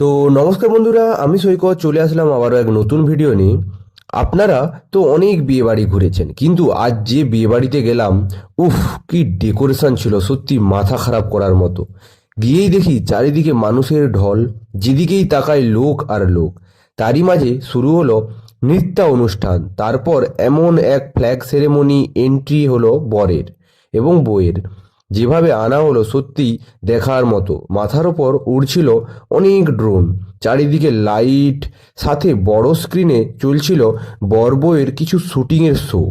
তো নমস্কার বন্ধুরা, আমি সৈকত, চলে আসলাম আবারও এক নতুন ভিডিও নিয়ে। আপনারা তো অনেক বিয়ে বাড়ি ঘুরেছেন, কিন্তু আজ যে বিয়ে বাড়িতে গেলাম, উফ, কি ডেকোরেশন ছিল, সত্যি মাথা খারাপ করার মতো। গিয়েই দেখি চারিদিকে মানুষের ঢল, যেদিকেই তাকায় লোক আর লোক। তারই মাঝে শুরু হলো নৃত্য অনুষ্ঠান, তারপর এমন এক ফ্ল্যাগ সেরেমনি এন্ট্রি হলো বরের এবং বউয়ের। যেভাবে আনা হলো সত্যি দেখার মতো। মাথার ওপর উড়ছিল অনেক ড্রোন। চারিদিকে লাইট, সাথে বড় স্ক্রিনে চলছিল বরবইয়ের কিছু শুটিংয়ের শো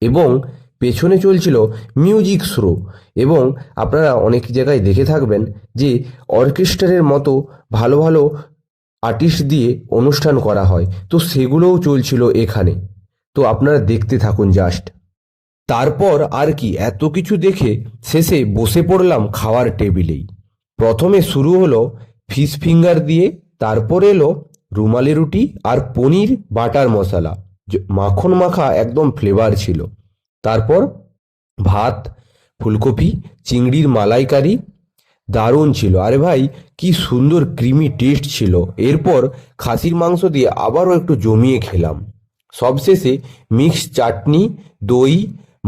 এবং পেছনে চলছিল মিউজিক শো এবং আপনারা অনেক জায়গায় দেখে থাকবেন যে অর্কেস্ট্রারের মতো ভালো ভালো আর্টিস্ট দিয়ে অনুষ্ঠান করা হয়। তো সেগুলোও চলছিল এখানে। তো আপনারা দেখতে থাকুন জাস্ট তারপর আর কি, এত কিছু দেখে শেষে বসে পড়লাম খাওয়ার টেবিলেই। প্রথমে শুরু হলো ফিশ ফিঙ্গার দিয়ে, তারপর এলো রুমালি রুটি আর পনির বাটার মশলা। মাখন মাখা একদম ফ্লেভার ছিল। তারপর ভাত, ফুলকপি, চিংড়ির মালাইকারি, দারুণ ছিল। আরে ভাই, কি সুন্দর ক্রিমি টেস্ট ছিল। এরপর খাসির মাংস দিয়ে আবারও একটু জমিয়ে খেলাম। সবশেষে মিক্স চাটনি, দই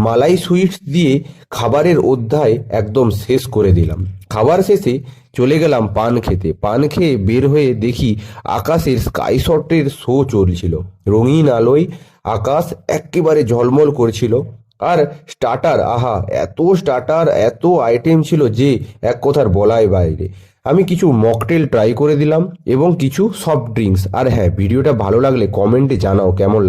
মালাই সুইটস দিয়ে খাবারের অধ্যায় একদম শেষ করে দিলাম। খাবার শেষে চলে গেলাম পান খেতে। পান খেয়ে বের হয়ে দেখি আকাশের স্কাই শটের শো চলছিল। রঙিন আলোয় আকাশ একেবারে ঝলমল করছিল। আর স্টার্টার আহা, এত স্টার্টার এত আইটেম ছিল যে এক কথার বলাই বাইরে। আমি কিছু মকটেল ট্রাই করে দিলাম এবং কিছু সফট ড্রিঙ্কস আর হ্যাঁ ভিডিওটা ভালো লাগলে কমেন্টে জানাও কেমন লাগ